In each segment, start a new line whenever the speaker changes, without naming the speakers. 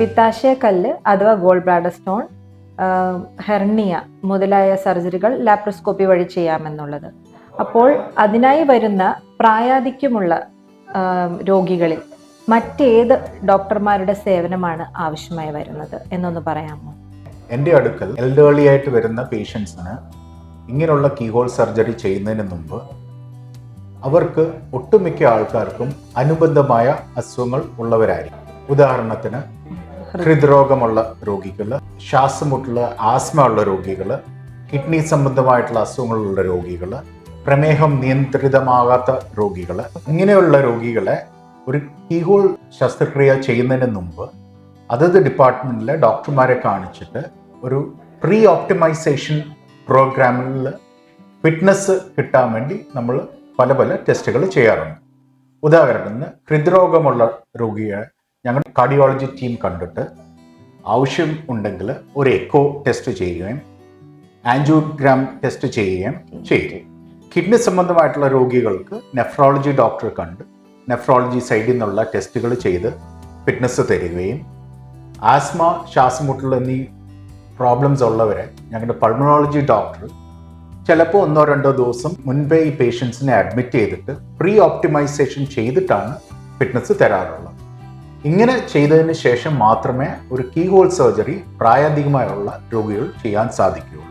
പിത്താശയ കല്ല് അഥവാ goal bladder stone hernia മുതലായ സർജറികൾ ലാപ്രോസ്കോപ്പി വഴി ചെയ്യാമെന്നുള്ളത്. അപ്പോൾ അതിനായി വരുന്ന പ്രായാധിക്യമുള്ള രോഗികളിൽ മറ്റേത് ഡോക്ടർമാരുടെ സേവനമാണ് ആവശ്യമായി വരുന്നത് എന്നൊന്ന് പറയാമോ?
എന്റെ അടുക്കൽ എൽഡേർലി ആയിട്ട് വരുന്ന പേഷ്യൻസിന് ഇങ്ങനെയുള്ള കീഹോൾ സർജറി ചെയ്യുന്നതിന് മുമ്പ് അവർക്ക് ഒട്ടുമിക്ക ആൾക്കാർക്കും അനുബന്ധമായ അസുഖങ്ങൾ ഉള്ളവരായിരിക്കും. ഉദാഹരണത്തിന് ഹൃദ്രോഗമുള്ള രോഗികൾ ശ്വാസമുട്ടുള്ള ആസ്മ ഉള്ള രോഗികൾ കിഡ്നി സംബന്ധമായിട്ടുള്ള അസുഖങ്ങളുള്ള രോഗികൾ പ്രമേഹം നിയന്ത്രിതമാകാത്ത രോഗികൾ ഇങ്ങനെയുള്ള രോഗികളെ ഒരു കീഹോൾ ശസ്ത്രക്രിയ ചെയ്യുന്നതിന് മുമ്പ് അതത് ഡിപ്പാർട്ട്മെന്റിലെ ഡോക്ടർമാരെ കാണിച്ചിട്ട് ഒരു പ്രീ ഓപ്റ്റിമൈസേഷൻ പ്രോഗ്രാമിൽ ഫിറ്റ്നസ് കിട്ടാൻ വേണ്ടി നമ്മൾ പല പല ടെസ്റ്റുകൾ ചെയ്യാറുണ്ട്. ഉദാഹരണത്തിന് ഹൃദ്രോഗമുള്ള രോഗിയെ ഞങ്ങൾ കാർഡിയോളജി ടീം കണ്ടിട്ട് ആവശ്യം ഉണ്ടെങ്കിൽ ഒരു എക്കോ ടെസ്റ്റ് ചെയ്യുകയും ആൻജിയോഗ്രാം ടെസ്റ്റ് ചെയ്യുകയും ചെയ്യും കിഡ്നി സംബന്ധമായിട്ടുള്ള രോഗികൾക്ക് നെഫ്രോളജി ഡോക്ടറെ കണ്ട് നെഫ്രോളജി സൈഡിൽ നിന്നുള്ള ടെസ്റ്റുകൾ ചെയ്ത് ഫിറ്റ്നസ് തരികയും ആസ്മ ശ്വാസമുട്ടൽ എന്നീ പ്രോബ്ലംസ് ഉള്ളവരെ ഞങ്ങളുടെ പൾമണോളജി ഡോക്ടർ ചിലപ്പോൾ ഒന്നോ രണ്ടോ ദിവസം മുൻപേ ഈ പേഷ്യൻസിനെ അഡ്മിറ്റ് ചെയ്തിട്ട് പ്രീ ഓപ്റ്റിമൈസേഷൻ ചെയ്തിട്ടാണ് ഫിറ്റ്നസ് തരാറുള്ളത്. ഇങ്ങനെ ചെയ്തതിന് ശേഷം മാത്രമേ ഒരു കീഹോൾ സർജറി പ്രായാധികമായുള്ള രോഗികൾ ചെയ്യാൻ സാധിക്കുകയുള്ളൂ.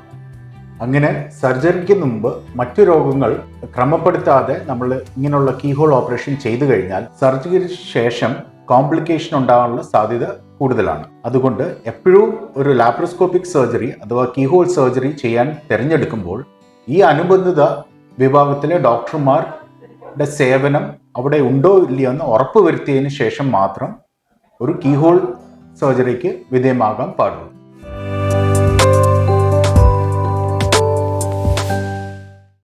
അങ്ങനെ സർജറിക്ക് മുമ്പ് മറ്റു രോഗങ്ങൾ ക്രമപ്പെടുത്താതെ നമ്മൾ ഇങ്ങനെയുള്ള കീഹോൾ ഓപ്പറേഷൻ ചെയ്തു കഴിഞ്ഞാൽ സർജറിക്ക് ശേഷം കോംപ്ലിക്കേഷൻ ഉണ്ടാകാനുള്ള സാധ്യത കൂടുതലാണ്. അതുകൊണ്ട് എപ്പോഴും ഒരു ലാപ്രോസ്കോപ്പിക് സർജറി അഥവാ കീഹോൾ സർജറി ചെയ്യാൻ തിരഞ്ഞെടുക്കുമ്പോൾ ഈ അനുബന്ധിത വിഭാഗത്തിലെ ഡോക്ടർമാരുടെ സേവനം അവിടെ ഉണ്ടോ ഇല്ലയോ എന്ന് ഉറപ്പ് വരുത്തിയതിന് ശേഷം മാത്രം ഒരു കീഹോൾ സർജറിക്ക് വിധേയമാകാൻ പാടുള്ളൂ.